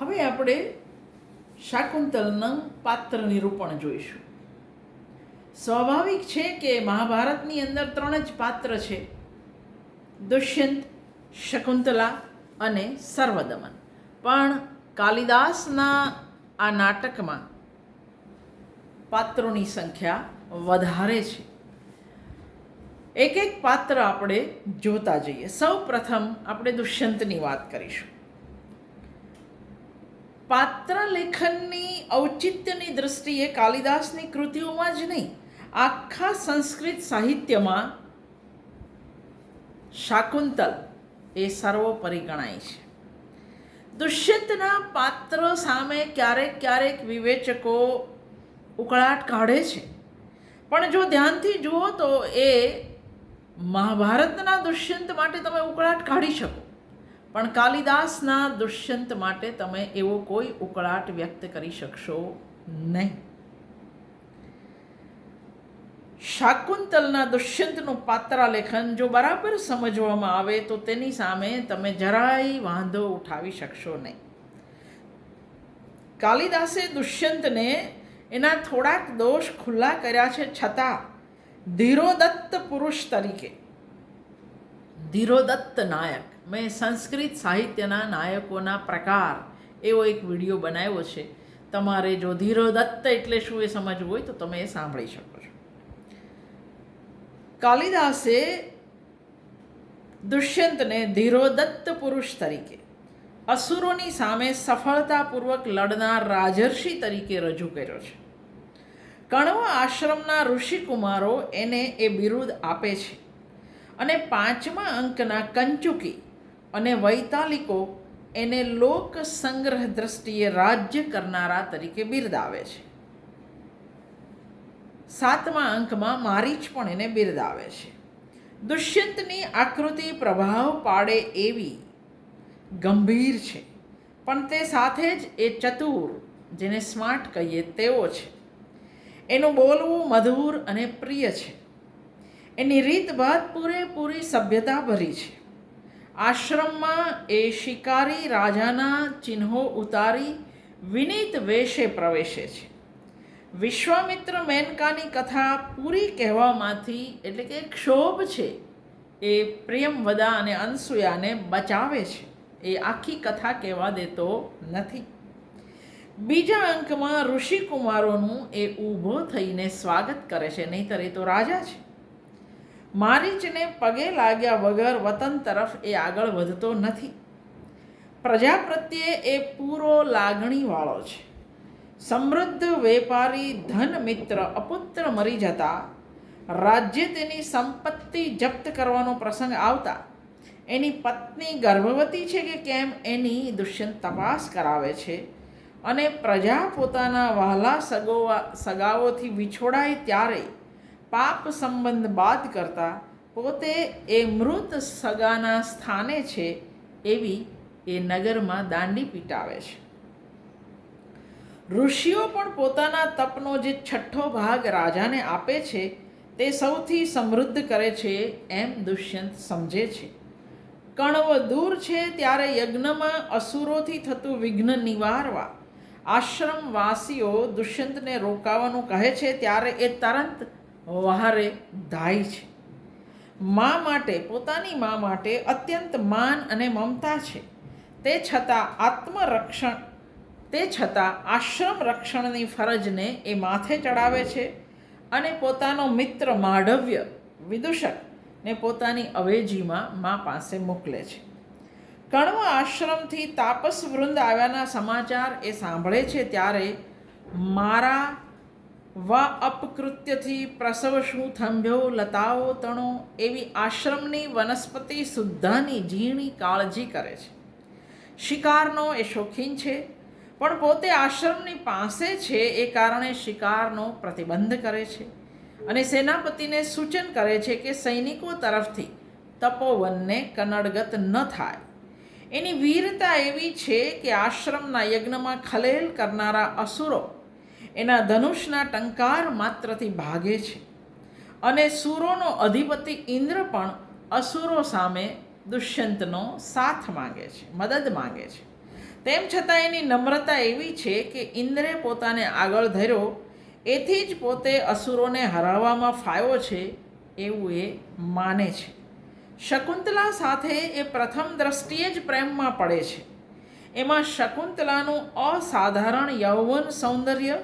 હવે આપણે શાકુંતલનું પાત્ર નિરૂપણ જોઈશું. સ્વાભાવિક છે કે મહાભારતની અંદર ત્રણ જ પાત્ર છે. દુષ્યંત, શકુંતલા અને સર્વદમન. પણ કાલિદાસના આ નાટકમાં પાત્રોની સંખ્યા વધારે છે. એક એક પાત્ર આપણે જોતા જઈએ. સૌ પ્રથમ આપણે દુષ્યંતની વાત કરીશું. પાત્ર લેખનની ઔચિત્યની દૃષ્ટિએ કાલિદાસની કૃતિઓમાં જ નહીં, આખા સંસ્કૃત સાહિત્યમાં શાકુંતલ એ સર્વોપરી ગણાય છે. દુષ્યંતના પાત્ર સામે ક્યારેક ક્યારેક વિવેચકો ઉકળાટ કાઢે છે. પણ જો ધ્યાનથી જુઓ તો એ મહાભારતના દુષ્યંત માટે તમે ઉકળાટ કાઢી શકો. પણ કાલિદાસના દુષ્યંત માટે તમે એવો કોઈ ઉકળાટ વ્યક્ત કરી શકશો નહીં. શાકુંતલના દુષ્યંતનું પાત્રાલેખન જો બરાબર સમજવામાં આવે તો તેની સામે તમે જરાય વાંધો ઉઠાવી શકશો નહીં. કાલિદાસે દુષ્યંતને એના થોડાક દોષ ખુલ્લા કર્યા છે છતાં ધીરોદત્ત પુરુષ તરીકે. ધીરોદત્ત નાયક. મેં સંસ્કૃત સાહિત્યના નાયકોના પ્રકાર એવો એક વીડિયો બનાવ્યો છે. તમારે જો ધીરોદત્ત એટલે શું એ સમજવું હોય તો તમે એ સાંભળી શકો છો. કાલિદાસે દુષ્યંતને ધીરોદત્ત પુરુષ તરીકે, અસુરોની સામે સફળતાપૂર્વક લડનાર રાજર્ષિ તરીકે રજૂ કર્યો છે. કણવ આશ્રમના ઋષિકુમારો એને એ બિરુદ આપે છે. અને પાંચમા અંકના કંચુકી અને વૈતાલિકો એને લોક સંગ્રહ દ્રષ્ટિએ રાજ્ય કરનારા તરીકે બિરદાવે છે. સાતમા અંકમાં મારીચ પણ એને બિરદાવે છે. દુષ્યંતની આકૃતિ પ્રભાવ પાડે એવી ગંભીર છે, પણ તે સાથે જ એ ચતુર, જેને સ્માર્ટ કહીએ તેવો છે. એનું બોલવું મધુર અને પ્રિય છે. એની રીતભાત પૂરેપૂરી સભ્યતા ભરી છે. આશ્રમમાં એ શિકારી રાજાના ચિહ્નો ઉતારી વિનીત વેશે પ્રવેશે છે. વિશ્વામિત્ર મેનકાની કથા પૂરી કહેવામાંથી એટલે કે ક્ષોભ છે, એ પ્રિયમવદા અને અનસૂયાને બચાવે છે. એ આખી કથા કહેવા દેતો નથી. બીજા અંકમાં ઋષિકુમારોનું એ ઊભો થઈને સ્વાગત કરે છે, નહીંતર એ તો રાજા છે. મારીચને પગે લાગ્યા વગર વતન તરફ એ આગળ વધતો નથી. પ્રજા પ્રત્યે એ પૂરો લાગણીવાળો છે. સમૃદ્ધ વેપારી ધન મિત્ર અપુત્ર મરી જતા, રાજ્ય તેની સંપત્તિ જપ્ત કરવાનો પ્રસંગ આવતા, એની પત્ની ગર્ભવતી છે કે કેમ એની દુષ્યંત તપાસ કરાવે છે અને પ્રજા પોતાના વહાલા સગોવા સગાઓથી વિછોડાય ત્યારે પાપ સંબંધ બાદ કરતા પોતે એ મૃત સગાના સ્થાને છે એવી એ નગરમાં દાંડી પીટાવે છે. ઋષિઓ પણ પોતાના તપનો જે છઠ્ઠો ભાગ રાજાને આપે છે તે સૌથી સમૃદ્ધ કરે છે એમ દુષ્યંત સમજે છે. કણવ દૂર છે ત્યારે યજ્ઞમાં અસુરોથી થતું વિઘ્ન નિવારવા આશ્રમવાસીઓ દુષ્યંતને રોકાવાનું કહે છે ત્યારે એ તરત વહારે ધાય છે. મા માટે, પોતાની મા માટે અત્યંત માન અને મમતા છે. તે છતાં આત્મરક્ષણ, તે છતાં આશ્રમ રક્ષણની ફરજને એ માથે ચડાવે છે અને પોતાનો મિત્ર માઢવ્ય, વિદૂષક, ને પોતાની અવેજીમાં મા પાસે મોકલે છે. કણવ આશ્રમથી તાપસ વૃંદ આવ્યાના સમાચાર એ સાંભળે છે ત્યારે, મારા વા અપકૃત્યથી પ્રસવ શું થંભ્યો લતાઓ તણો એવી આશ્રમની વનસ્પતિ સુદ્ધાની ઝીણી કાળજી કરે છે શિકારનો એ શોખીન છે પણ પોતે આશ્રમની પાસે છે એ કારણે શિકારનો પ્રતિબંધ કરે છે અને સેનાપતિને સૂચન કરે છે કે સૈનિકો તરફથી તપોવનને કનડગત ન થાય એની વીરતા એવી છે કે આશ્રમના યજ્ઞમાં ખલેલ કરનારા અસુરો એના ધનુષના ટંકાર માત્રથી ભાગે છે. અને સુરોનો અધિપતિ ઇન્દ્ર પણ અસુરો સામે દુષ્યંતનો સાથ માંગે છે, મદદ માંગે છે. તેમ છતાં એની નમ્રતા એવી છે કે ઇન્દ્રે પોતાને આગળ ધર્યો, એથી જ પોતે અસુરોને હરાવવામાં ફાયો છે એવું એ માને છે. શકુંતલા સાથે એ પ્રથમ દ્રષ્ટિએ જ પ્રેમમાં પડે છે. એમાં શકુંતલાનું અસાધારણ યૌવન સૌંદર્ય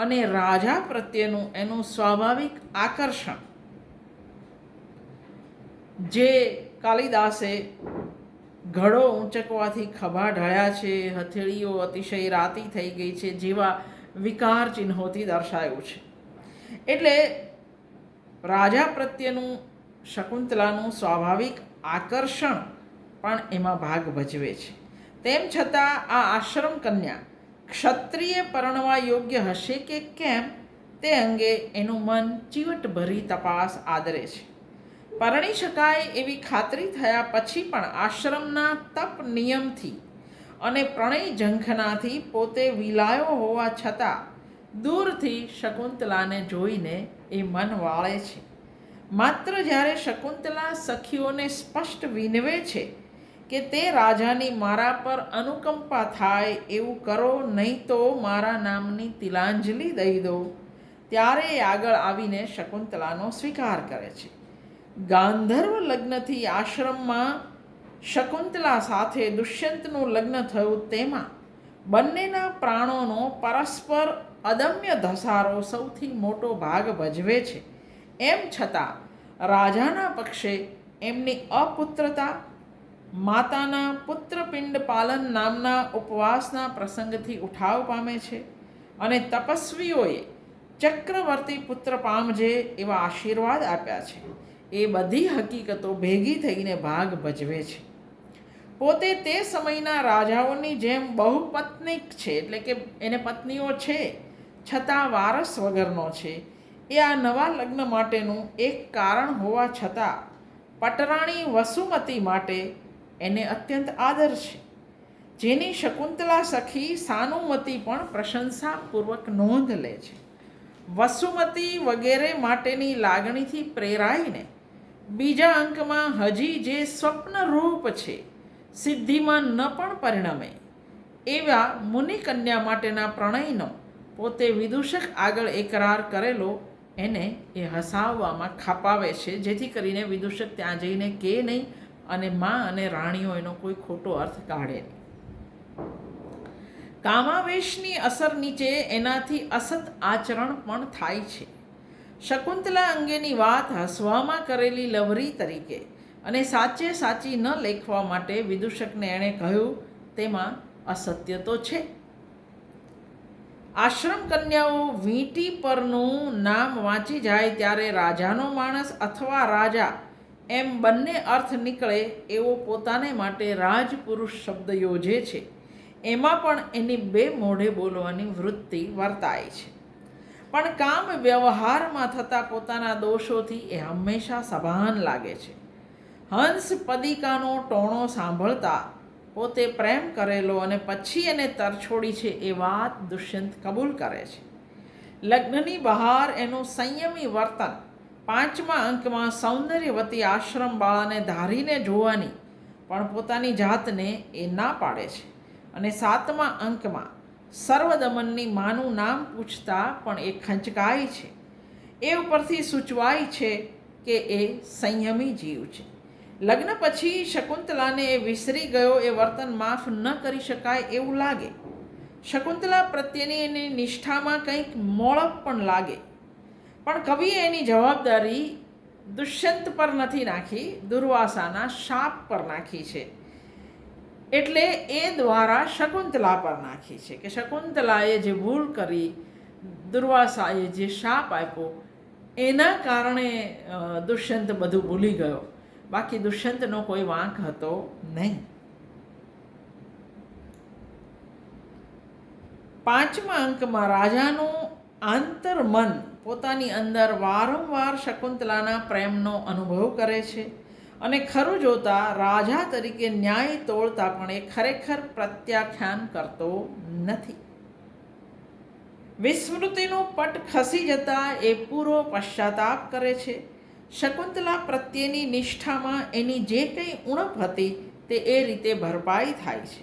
અને રાજા પ્રત્યેનું એનું સ્વાભાવિક આકર્ષણ. જે કાલિદાસે ઘડો ઊંચકવાથી ખભા ઢળ્યા છે, હથેળીઓ અતિશય રાતી થઈ ગઈ છે જેવા વિકાર ચિહ્નોથી દર્શાયું છે. એટલે રાજા પ્રત્યેનું શકુંતલાનું સ્વાભાવિક આકર્ષણ પણ એમાં ભાગ ભજવે છે. તેમ છતાં આ આશ્રમ કન્યા ક્ષત્રિય પરણવા યોગ્ય હશે કે કેમ તે અંગે એનું મન ચીવટભરી તપાસ આદરે છે. પરણી શકાય એવી ખાતરી થયા પછી પણ આશ્રમના તપ નિયમથી અને પ્રણય ઝંખનાથી પોતે વિલાયો હોવા છતાં દૂરથી શકુંતલાને જોઈને એ મન વાળે છે. માત્ર જ્યારે શકુંતલા સખીઓને સ્પષ્ટ વિનવે છે કે તે રાજાની મારા પર અનુકંપા થાય એવું કરો, નહીં તો મારા નામની તિલાંજલિ દઈ દો. ત્યારે આગળ આવીને શકુંતલાનો સ્વીકાર કરે છે. ગાંધર્વ લગ્નથી આશ્રમમાં શકુંતલા સાથે દુષ્યંતનું લગ્ન થયું તેમાં બંનેના પ્રાણોનો પરસ્પર અદમ્ય ધસારો સૌથી મોટો ભાગ ભજવે છે. એમ છતાં રાજાના પક્ષે એમની અપુત્રતા માતાના પુત્રપિંડ પાલન નામના ઉપવાસના પ્રસંગથી ઉઠાવ પામે છે અને તપસ્વીઓએ ચક્રવર્તી પુત્ર પામજે એવા આશીર્વાદ આપ્યા છે. એ બધી હકીકતો ભેગી થઈને ભાગ ભજવે છે. પોતે તે સમયના રાજાઓની જેમ બહુપત્નિક છે, એટલે કે એને પત્નીઓ છે, છતાં વારસ વગરનો છે. એ આ નવા લગ્ન માટેનું એક કારણ હોવા છતાં પટરાણી વસુમતી માટે એને અત્યંત આદર છે. જેની શકુંતલા સખી સાનુમતી પણ પ્રશંસાપૂર્વક નોંધ લે છે. વસુમતી વગેરે માટેની લાગણીથી પ્રેરાઈને બીજા અંકમાં હજી જે સ્વપ્નરૂપ છે, સિદ્ધિમાં ન પણ પરિણમે, એવા મુનિકન્યા માટેના પ્રણયનો પોતે વિદૂષક આગળ એકરાર કરેલો એને એ હસાવવામાં ખાપાવે છે. જેથી કરીને વિદૂષક ત્યાં જઈને કે નહીં અને માં અને રાણીઓ એનો કોઈ ખોટો અર્થ કાઢે કામાવેશની અસર નીચે એનાથી અસત આચરણ પણ થાય છે. શકુંતલા અંગેની વાત હસવામાં કરેલી લવરી તરીકે અને સાચે સાચી ન લેખવા માટે વિદૂષકને એણે કહ્યું, તેમાં અસત્ય તો છે. આશ્રમ કન્યાઓ વીંટી પરનું નામ વાંચી જાય ત્યારે રાજાનો માણસ અથવા રાજા એમ બંને અર્થ નીકળે એવો પોતાને માટે રાજપુરુષ શબ્દ યોજે છે. એમાં પણ એની બે મોઢે બોલવાની વૃત્તિ વર્તાય છે. પણ કામ વ્યવહારમાં થતા પોતાના દોષોથી એ હંમેશા સભાન લાગે છે. હંસ પદિકાનો ટોણો સાંભળતા પોતે પ્રેમ કરેલો અને પછી એને તરછોડી છે એ વાત દુષ્યંત કબૂલ કરે છે. લગ્નની બહાર એનું સંયમી વર્તન પાંચમા અંકમાં સૌંદર્યવતી આશ્રમ બાળાને ધારીને જોવાની, પણ પોતાની જાતને એ ના પાડે છે. અને સાતમા અંકમાં સર્વદમનની માનું નામ પૂછતા પણ એ ખંચકાય છે. એ ઉપરથી સૂચવાય છે કે એ સંયમી જીવ છે. લગ્ન પછી શકુંતલાને એ વિસરી ગયો એ વર્તન માફ ન કરી શકાય એવું લાગે. શકુંતલા પ્રત્યેની એની નિષ્ઠામાં કંઈક મોળપ પણ લાગે. પણ કવિએ એની જવાબદારી દુષ્યંત પર નથી નાખી, દુર્વાસાના શાપ પર નાખી છે. એટલે એ દ્વારા શકુંતલા પર નાખી છે કે શકુંતલાએ જે ભૂલ કરી, દુર્વાસાએ જે શાપ આપ્યો, એના કારણે દુષ્યંત બધું ભૂલી ગયો. બાકી દુષ્યંતનો કોઈ વાંક હતો નહીં. પાંચમા અંકમાં રાજાનું આંતરમન પોતાની અંદર વારંવાર શકુંતલાના પ્રેમનો અનુભવ કરે છે અને ખરું જોતા રાજા તરીકે ન્યાય તોડતા પણ એ ખરેખર પ્રત્યાખ્યાન કરતો નથી. વિસ્મૃતિનો પટ ખસી જતા એ પૂરો પશ્ચાતાપ કરે છે. શકુંતલા પ્રત્યેની નિષ્ઠામાં એની જે કંઈ ઉણપ હતી તે એ રીતે ભરપાઈ થાય છે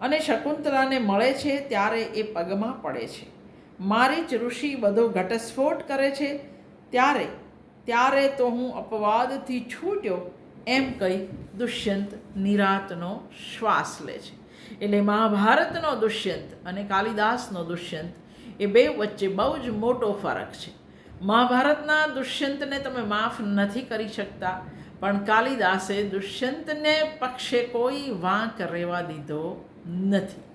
અને શકુંતલાને મળે છે ત્યારે એ પગમાં પડે છે. મારી જ ઋષિ બધો ઘટસ્ફોટ કરે છે. ત્યારે ત્યારે તો હું અપવાદથી છૂટ્યો. એમ કહી દુષ્યંત નિરાતનો શ્વાસ લે છે. એટલે મહાભારતનો દુષ્યંત અને કાલિદાસનો દુષ્યંત, એ બે વચ્ચે બહુ જ મોટો ફરક છે. મહાભારતના દુષ્યંતને તમે માફ નથી કરી શકતા, પણ કાલિદાસે દુષ્યંતને પક્ષે કોઈ વાંક રહેવા દીધો નથી.